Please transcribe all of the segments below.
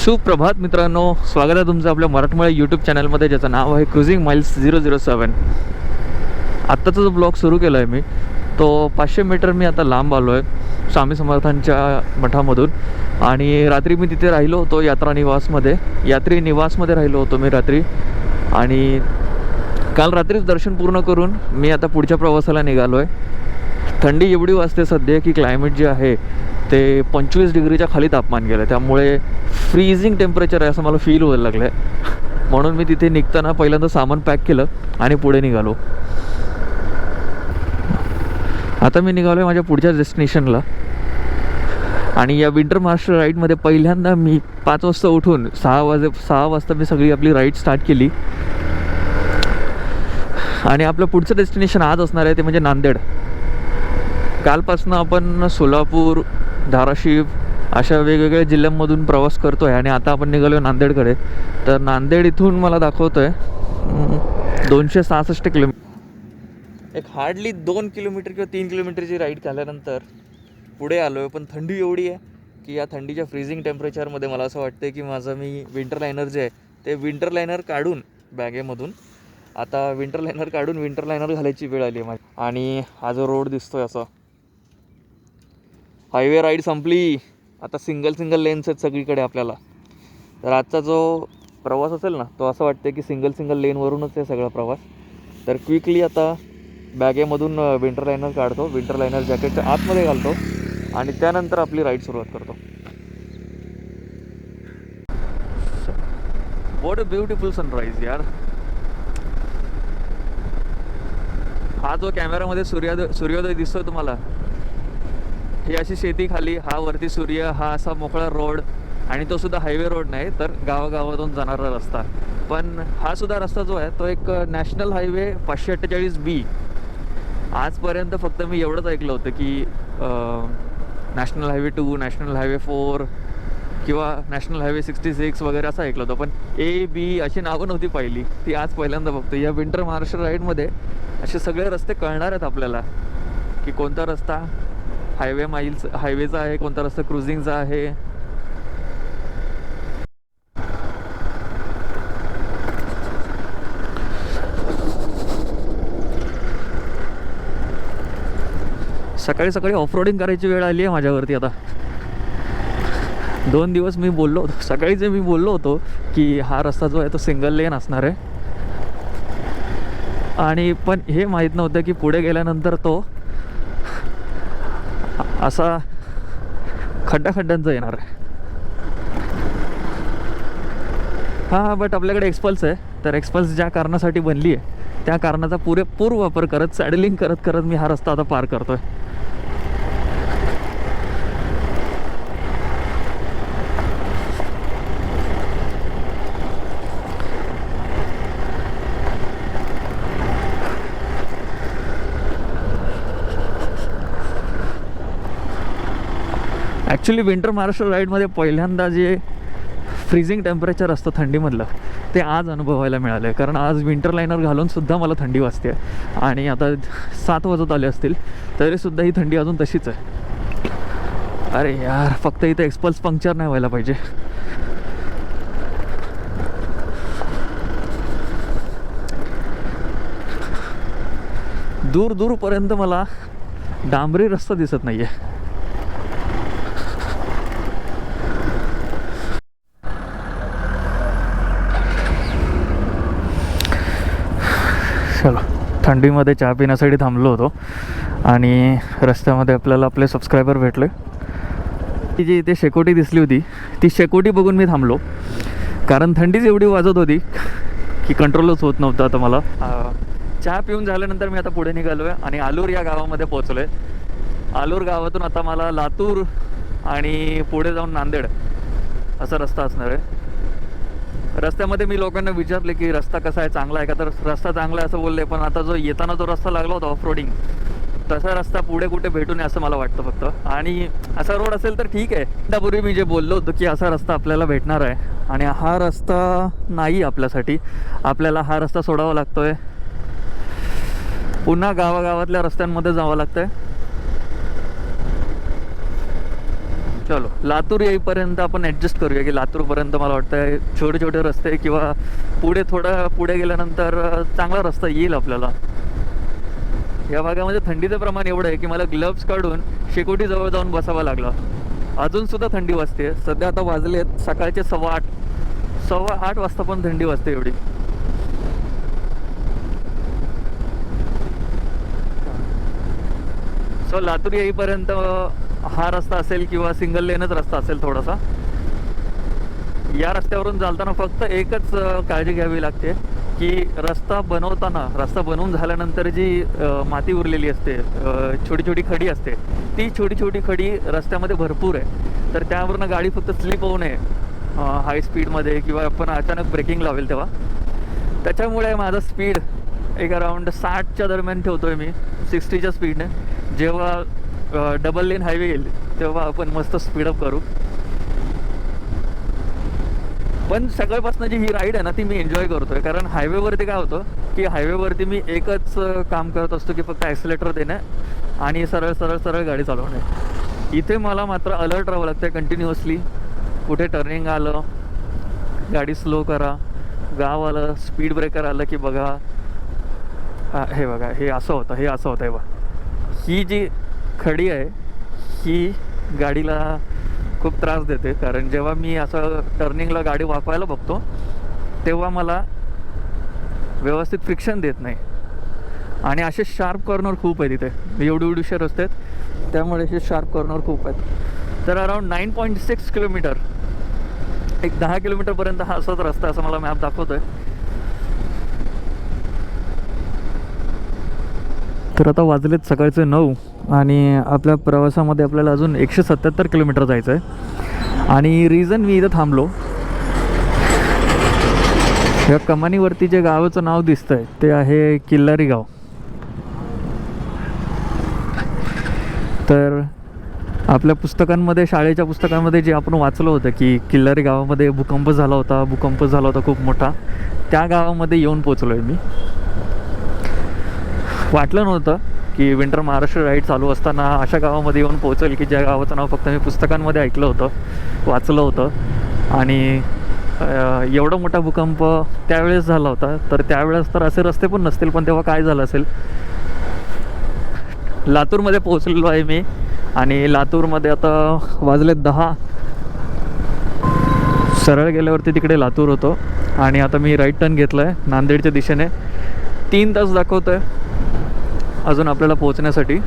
सुप्रभात मित्रांनो. स्वागत आहे तुमचं आपल्या मराठमोळ्या यूट्यूब चॅनलमध्ये ज्याचं नाव आहे cruising miles zero zero seven आत्ताचा जो ब्लॉग सुरू केला आहे मी तो पाचशे मीटर मी आता लांब आलो आहे स्वामी समर्थांच्या मठामधून. आणि रात्री मी तिथे राहिलो होतो यात्रा निवासमध्ये. यात्री निवासमध्ये राहिलो होतो मी रात्री. आणि काल रात्रीच दर्शन पूर्ण करून मी आता पुढच्या प्रवासाला निघालो आहे थंडी एवढी वाजते सध्या की क्लायमेट जे आहे ते पंचवीस डिग्रीच्या खाली तापमान गेलं त्यामुळे फ्रीजिंग टेम्परेचर आहे असं मला फील व्हायला लागलं आहे म्हणून मी तिथे निघताना पहिल्यांदा सामान पॅक केलं आणि पुढे निघालो. आता मी निघालो आहे माझ्या पुढच्या डेस्टिनेशनला आणि या विंटर मास्टर राईडमध्ये पहिल्यांदा मी पाच वाजता उठून सहा वाजे सहा वाजता मी सगळी आपली राईड स्टार्ट केली. आणि आपलं पुढचं डेस्टिनेशन आज असणार आहे ते म्हणजे नांदेड. कालपासनं आपण सोलापूर धाराशिव अशा वेगवेगळ्या जिल्ह्यांमधून प्रवास करतो आहे आणि आता आपण निघालो आहे नांदेडकडे. तर नांदेड इथून मला दाखवतो आहे दोनशे सहासष्ट किलोमीटर एक हार्डली दोन किलोमीटर किंवा तीन किलोमीटरची राईड झाल्यानंतर पुढे आलो आहे पण थंडी एवढी आहे की या थंडीच्या फ्रीजिंग टेम्परेचरमध्ये मला असं वाटतं की माझं मी विंटर लायनर जे आहे ते विंटर लायनर काढून बॅगेमधून आता विंटर लायनर काढून विंटर लायनर घालायची वेळ आली आहे माझी. आणि हा जो रोड दिसतोय असा हायवे राईड संपली. आता सिंगल सिंगल लेन्स आहेत सगळीकडे आपल्याला. तर आजचा जो प्रवास असेल ना तो असं वाटतं की सिंगल सिंगल लेनवरूनच आहे सगळा प्रवास. तर क्विकली आता बॅगेमधून विंटर लायनर काढतो. विंटर लायनर जॅकेटच्या आतमध्ये घालतो. आणि त्यानंतर आपली राईड सुरुवात करतो. वॉट अ ब्युटिफुल सनराईज यार. हा जो कॅमेरामध्ये सूर्योदय सूर्योदय दिसतोय तुम्हाला ही अशी शेती खाली हा वरती सूर्य हा असा मोकळा रोड आणि तो सुद्धा हायवे रोड नाही तर गावागावातून जाणारा रस्ता. पण हा सुद्धा रस्ता जो आहे तो एक नॅशनल हायवे पाचशे अठ्ठेचाळीस बी. आजपर्यंत फक्त मी एवढंच ऐकलं होतं की national highway two national highway four किंवा नॅशनल हायवे सिक्स्टी सिक्स वगैरे असं ऐकलं होतं. पण ए बी अशी नावं नव्हती पाहिली. ती आज पहिल्यांदा बघतो या विंटर महाराष्ट्र राईडमध्ये असे सगळे रस्ते कळणार आहेत आपल्याला की कोणता रस्ता हायवे माईल्स हायवेचा आहे कोणता रस्ता क्रुझिंगचा आहे? सकाळी सकाळी ऑफरोडिंग करायची वेळ आली आहे माझ्यावरती आता. दोन दिवस मी बोललो होतो सकाळी जे मी बोललो होतो की हा रस्ता जो आहे तो सिंगल लेन असणार आहे. आणि पण हे माहीत नव्हतं की पुढे गेल्यानंतर तो असा खड्डा खड्ड्यांचा येणार आहे. हां हां बट आपल्याकडे एक्सपल्स आहे. तर एक्सपल्स ज्या कारणासाठी बनली आहे त्या कारणाचा पुरेपूर वापर करत सॅडलिंग करत करत मी हा रस्ता आता पार करतोय. ॲक्च्युली विंटर महाराष्ट्र राईडमध्ये पहिल्यांदा जे फ्रीजिंग टेम्परेचर असतं थंडीमधलं ते आज अनुभवायला मिळालं आहे कारण आज विंटर लायनर घालूनसुद्धा मला थंडी वाजते आणि आता सात वाजत आले असतील तरीसुद्धा ही थंडी अजून तशीच आहे. अरे यार फक्त इथे एक्सपल्स पंक्चर नाही व्हायला पाहिजे. दूर दूरपर्यंत मला डांबरी रस्ता दिसत नाही आहे चलो थंडीमध्ये चहा पिण्यासाठी थांबलो होतो. आणि रस्त्यामध्ये आपल्याला आपले सबस्क्रायबर भेटले. ती जी इथे शेकोटी दिसली होती ती शेकोटी बघून मी थांबलो. कारण थंडीच एवढी वाजत होती की कंट्रोलच होत नव्हतं आता मला. चहा पिऊन झाल्यानंतर मी आता पुढे निघालो आहे आणि आलूर या गावामध्ये पोहोचलो आहे आलूर गावातून आता मला लातूर आणि पुढे जाऊन नांदेड असा रस्ता असणार आहे. रस्त्यामध्ये मी लोकांना विचारले की रस्ता कसा आहे चांगला आहे का? तर रस्ता चांगला आहे असं बोलले पण आता जो येताना जो रस्ता लागला होता ऑफ रोडिंग तसा रस्ता पुढे कुठे भेटू नये असं मला वाटतं फक्त. आणि असा रोड असेल तर ठीक आहे. त्यापूर्वी मी जे बोललो होतो की असा रस्ता आपल्याला भेटणार आहे. आणि हा रस्ता नाही आपल्यासाठी. आपल्याला हा रस्ता सोडावा लागतोय. पुन्हा गावागावातल्या रस्त्यांमध्ये जावं लागतंय. चलो लातूर येईपर्यंत आपण ॲडजस्ट करूया की लातूरपर्यंत मला वाटतं छोटे छोटे रस्ते किंवा पुढे थोडं पुढे गेल्यानंतर चांगला रस्ता येईल आपल्याला. या भागामध्ये थंडीचं प्रमाण एवढं आहे की मला ग्लव्स काढून शेकोटी जवळ जाऊन बसावं लागलं. अजून सुद्धा थंडी वाजते. सध्या आता वाजले आहेत सकाळचे सव्वा आठ. सव्वा आठ वाजता पण थंडी वाजते एवढी. सो लातूर येईपर्यंत हा रस्ता असेल किंवा सिंगल लेनच रस्ता असेल थोडासा या रस्त्यावरून चालताना फक्त एकच काळजी घ्यावी लागते की रस्ता बनवताना रस्ता बनवून झाल्यानंतर जी माती उरलेली असते छोटी छोटी खडी असते ती छोटी छोटी खडी रस्त्यामध्ये भरपूर आहे. तर त्यावरनं गाडी फक्त स्लिप होऊ नये हाय स्पीडमध्ये किंवा आपण अचानक ब्रेकिंग लावेल तेव्हा. त्याच्यामुळे माझा स्पीड एक अराऊंड साठच्या दरम्यान ठेवतो आहे मी सिक्स्टीच्या स्पीडने जेव्हा डबल लेन हायवे येईल. तेव्हा आपण मस्त स्पीडअप करू. पण सकाळपासून जी ही राईड आहे ना ती मी एन्जॉय करतोय. कारण हायवेवरती काय होतं की हायवेवरती मी एकच काम करत असतो की फक्त ॲक्सिलेटर देणे आणि सरळ सरळ सरळ गाडी चालवणे. इथे मला मात्र अलर्ट राहावं लागतं कंटिन्युअसली कुठे टर्निंग आलं गाडी स्लो करा. गाव आलं स्पीड ब्रेकर आलं की बघा. हे बघा हे असं होतं हे असं होतं हे बघा. ही जी खडी आहे ही गाडीला खूप त्रास देते. कारण जेव्हा मी असं टर्निंगला गाडी वापरायला बघतो तेव्हा मला व्यवस्थित फ्रिक्शन देत नाही. आणि असे शार्प कॉर्नर खूप आहे तिथे एवढी उडीशे रस्ते आहेत त्यामुळे असे शार्प कॉर्नर खूप आहेत. तर around nine point six kilometre एक दहा किलोमीटरपर्यंत हा असाच रस्ता असं मला मॅप दाखवतो आहे तर आता वाजलेत सकाळचे नऊ. आणि आपल्या प्रवासामध्ये आपल्याला अजून एकशे सत्याहत्तर किलोमीटर जायचं आहे आणि रिझन मी इथं थांबलो. या कमानीवरती जे गावाचं नाव दिसतंय ते आहे किल्लारी गाव. तर आपल्या पुस्तकांमध्ये शाळेच्या पुस्तकांमध्ये जे आपण वाचलं होतं की किल्लारी गावामध्ये भूकंप झाला होता भूकंप झाला होता खूप मोठा त्या गावामध्ये येऊन पोचलो आहे मी. वाटलं नव्हतं की विंटर महाराष्ट्र राईड चालू असताना अशा गावामध्ये येऊन पोहोचेल की ज्या गावाचं नाव फक्त मी पुस्तकांमध्ये ऐकलं होतं वाचलं होतं. आणि एवढा मोठा भूकंप त्यावेळेस झाला होता. तर त्यावेळेस तर असे रस्ते पण नसतील पण तेव्हा काय झालं असेल? लातूरमध्ये पोहोचलेलो आहे मी. आणि लातूरमध्ये आता वाजले दहा. सरळ गेल्यावरती तिकडे लातूर होतो. आणि आता मी राईट टर्न घेतला आहे नांदेडच्या दिशेने. तीन तास दाखवतो आहे अजून आपल्याला पोहोचण्यासाठी.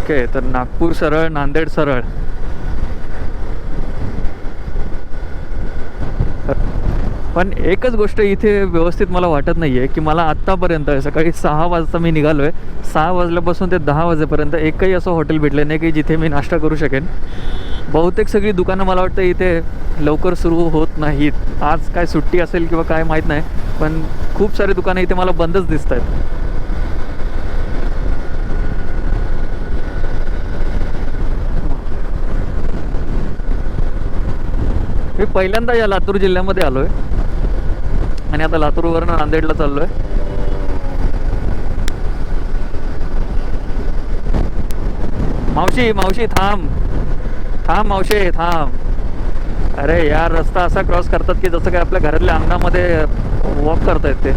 ओके तर नागपूर सरळ नांदेड सरळ. पण एकच गोष्ट इथे व्यवस्थित मला वाटत नाही आहे की मला आत्तापर्यंत सकाळी सहा वाजता मी निघालो आहे सहा वाजल्यापासून ते दहा वाजेपर्यंत एकही असं हॉटेल भेटलं नाही की जिथे मी नाश्ता करू शकेन. बहुतेक सगळी दुकानं मला वाटतं इथे लवकर सुरू होत नाहीत. आज काय सुट्टी असेल किंवा काय माहीत नाही पण खूप सारे दुकानं इथे मला बंदच दिसत आहेत. मी पहिल्यांदा या लातूर जिल्ह्यामध्ये आलो आहे आणि आता लातूरवरनं नांदेडला चाललो आहे मावशी मावशी थांब. थांब मावशे थांब. अरे यार रस्ता असा क्रॉस करतात की जसं काय आपल्या घरातल्या अंगणामध्ये वॉक करतायत ते.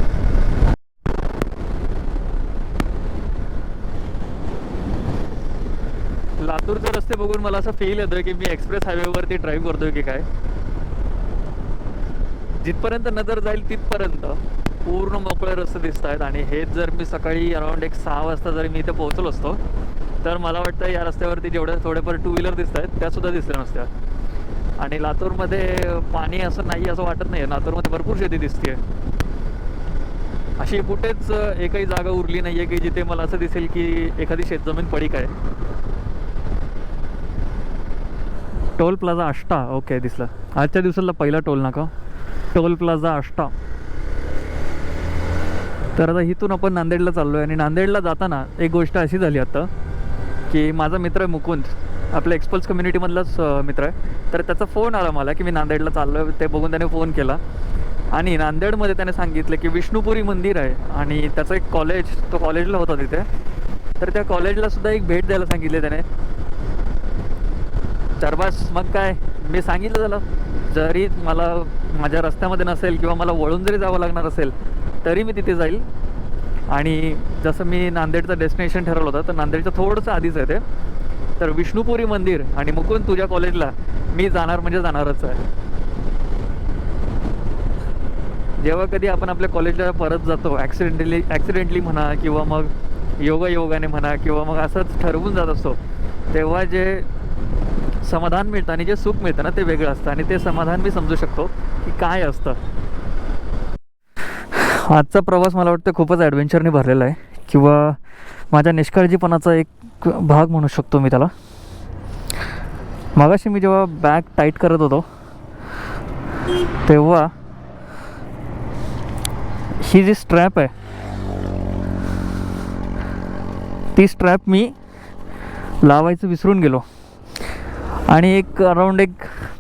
लातूरचे रस्ते बघून मला असं फील येतोय की मी एक्सप्रेस हायवेवरती ड्राईव्ह करतोय की काय? जिथपर्यंत नजर जाईल तिथपर्यंत पूर्ण मोकळे रस्ते दिसत आहेत आणि हेच जर मी सकाळी अराउंड एक सहा वाजता जर मी इथे पोहोचलो असतो तर मला वाटतं या रस्त्यावरती जेवढे थोडेफार टू व्हीलर दिसत आहेत त्यासुद्धा दिसल्या नसत्या. आणि लातूरमध्ये पाणी असं नाही असं वाटत नाही लातूरमध्ये भरपूर शेती दिसते अशी कुठेच एकही जागा उरली नाही आहे की जिथे मला असं दिसेल की एखादी शेतजमीन पडीक आहे. टोल प्लाझा आष्टा ओके दिसलं. आजच्या दिवसाला पहिला टोल नाका. Toll plaza Ashta. तर आता इथून आपण नांदेडला चाललो आहे आणि नांदेडला जाताना एक गोष्ट अशी झाली आता. की माझा मित्र आहे मुकुंद. आपल्या एक्सपल्स कम्युनिटीमधलाच मित्र आहे. तर त्याचा फोन आला मला की मी नांदेडला चाललो आहे ते बघून त्याने फोन केला. आणि नांदेडमध्ये त्याने सांगितलं की विष्णुपुरी मंदिर आहे. आणि त्याचं एक कॉलेज तो कॉलेजला होता तिथे. तर त्या कॉलेजला सुद्धा एक भेट द्यायला सांगितले त्याने. तर बस मग काय? मी सांगितलं त्याला जरी मला माझ्या रस्त्यामध्ये नसेल किंवा मला वळून जरी जावं लागणार असेल तरी मी तिथे जाईल. आणि जसं मी नांदेडचं डेस्टिनेशन ठरवलं होतं तर नांदेडचं थोडंसं आधीच आहे ते. तर विष्णुपुरी मंदिर आणि मुकुंद तुझ्या कॉलेजला मी जाणार म्हणजे जाणारच आहे. जेव्हा कधी आपण आपल्या कॉलेजला परत जातो ॲक्सिडेंटली ॲक्सिडेंटली म्हणा किंवा मग योगायोगाने म्हणा किंवा मग असंच ठरवून जात असतो तेव्हा जे समाधान मिळतं आणि जे सुख मिळतं ना ते वेगळं असतं. आणि ते समाधान मी समजू शकतो की काय असतं. आजचा प्रवास मला वाटतं खूपच ॲडव्हेंचरने भरलेला आहे. किंवा माझ्या निष्काळजीपणाचा एक भाग म्हणू शकतो मी त्याला. मागाशी मी जेव्हा बॅग टाईट करत होतो तेव्हा ही जी स्ट्रॅप आहे ती स्ट्रॅप मी लावायचं विसरून गेलो. आणि एक अराऊंड एक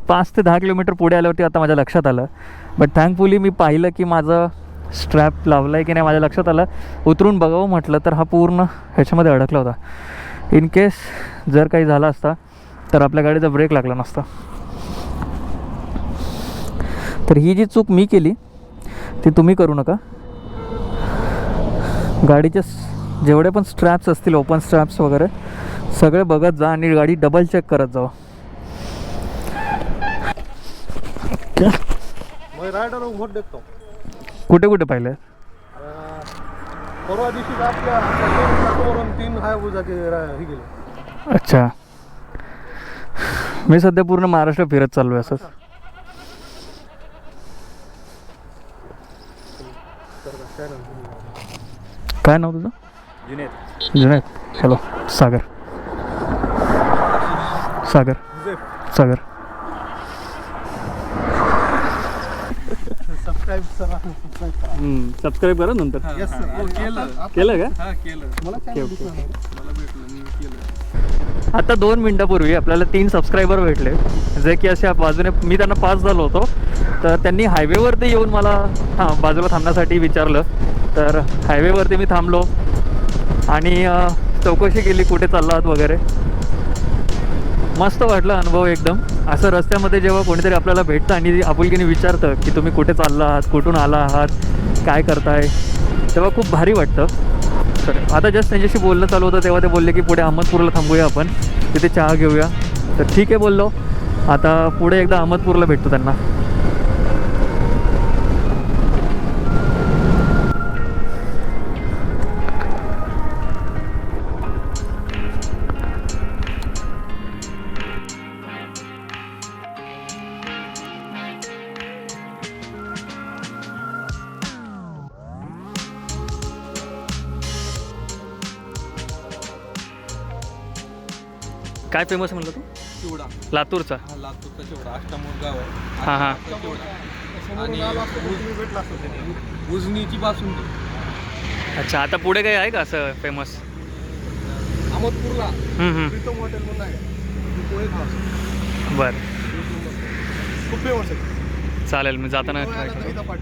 पाच ते दहा किलोमीटर पुढे आल्यावरती आता माझ्या लक्षात आलं. बट थँकफुली मी पाहिलं की माझं स्ट्रॅप लावला आहे की नाही माझ्या लक्षात आलं. उतरून बघावं म्हटलं तर हा पूर्ण ह्याच्यामध्ये अडकला होता. इन केस जर काही झालं असता तर आपल्या गाडीचा ब्रेक लागला नसता. तर ही जी चूक मी केली ती तुम्ही करू नका. गाडीचे जेवढे पण स्ट्रॅप्स असतील ओपन स्ट्रॅप्स वगैरे सगळे बघत जा आणि गाडी डबल चेक करत जावा. मैं राइडर हूँ वोट देखता हूँ। कुठे कुठे पाहिले? अं, परवा दिवशी आपल्या तीन हाय हे गेले. अच्छा. मी सध्या पूर्ण महाराष्ट्र फिरत चाललो आहे असंच काय नाव तुझं? जुनेद. जुनेद. हॅलो. सागर. सागर. सागर. सबस्क्राईब करा सबस्क्राईब करा. सबस्क्राईब करा नंतर. येस सर केलं. केलं का? हा केलं. मला ओके, काय ओके. दिसलं नाही. मला भेटलं मी केलं. आता दोन मिनटापूर्वी आपल्याला तीन सबस्क्रायबर भेटले. जे की अशा बाजूने मी त्यांना पास झालो होतो. तर त्यांनी हायवेवरती येऊन मला हां बाजूला थांबण्यासाठी विचारलं. तर हायवेवरती मी थांबलो. आणि अ, चौकशी केली कुठे चाललात वगैरे. मस्त वाटलं अनुभव एकदम. असं रस्त्यामध्ये जेव्हा कोणीतरी आपल्याला भेटतं आणि आपुलकीने विचारतं की तुम्ही कुठे चालला आहात कुठून आला आहात काय करताय तेव्हा खूप भारी वाटतं. तर आता जस्ट त्यांच्याशी बोलणं चालू होतं तेव्हा ते बोलले की पुढे अहमदपूरला थांबूया आपण. तिथे चहा घेऊया. तर ठीक आहे बोललो. आता पुढे एकदा अहमदपूरला भेटतो त्यांना. काय फेमस म्हणलं तू? चिवडा. लातूरचा. हा लातूरचा चिवडा. अष्टामूळ गाव आहे. हां हां. त्याने उजनीची बासुंदी. अच्छा आता पुढे काही आहे का असं फेमस अहमदपूरला. प्रीतम हॉटेल म्हणून आहे. ती पोहे खास बरं. खूप फेमस आहे. चालेल मी जाताना try तर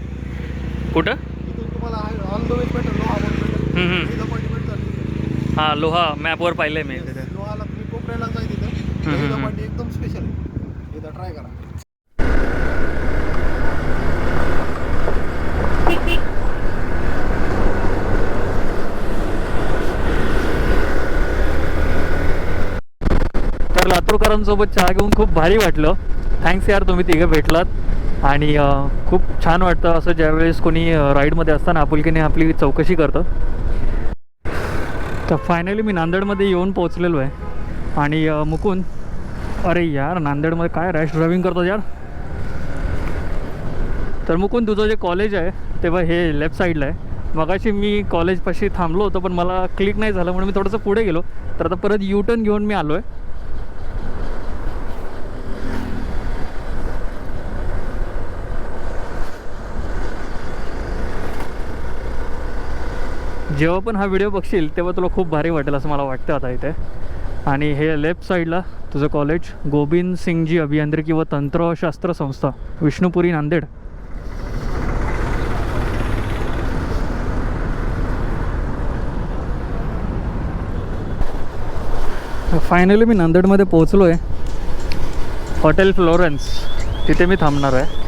कुठं? इथून तुम्हाला ऑन द भेटेल लोहा म्हणून भेटेल. हम्म, हम्म. इथं पाठी भेटतात. हां लोहा मॅपवर पाहिलं मी. तिथे लोहाला तुम्ही कोपऱ्याला जाय एकदम स्पेशल आहे. इथं ट्राय करा. तर लातूरकरांसोबत चहा घेऊन खूप भारी वाटलं. थँक्स यार तुम्ही तिघे भेटलात. आणि खूप छान वाटतं असं ज्यावेळेस कोणी राईडमध्ये असताना आपुलकीने आपली चौकशी करतं. तर फायनली मी नांदेडमध्ये येऊन पोहोचलेलो आहे. आणि मुकुंद. अरे यार नांदेडमध्ये काय रॅश ड्रायव्हिंग करतो यार. तर मुकुंद तुझं जे कॉलेज आहे तेव्हा हे लेफ्ट साईडला आहे. मगाशी मी कॉलेजपाशी थांबलो होतो पण मला क्लिक नाही झालं म्हणून मी थोडंसं पुढे गेलो. तर आता परत यू टर्न घेऊन मी आलो आहे जेव्हा पण हा व्हिडिओ बघशील तेव्हा तुला खूप भारी वाटेल असं मला वाटतं आता इथे. आणि हे लेफ्ट साईडला तुझं कॉलेज गोबिंद सिंगजी अभियांत्रिकी व तंत्रशास्त्र संस्था विष्णुपुरी नांदेड. फायनली मी नांदेडमध्ये पोहोचलो आहे हॉटेल फ्लोरन्स. तिथे मी थांबणार आहे.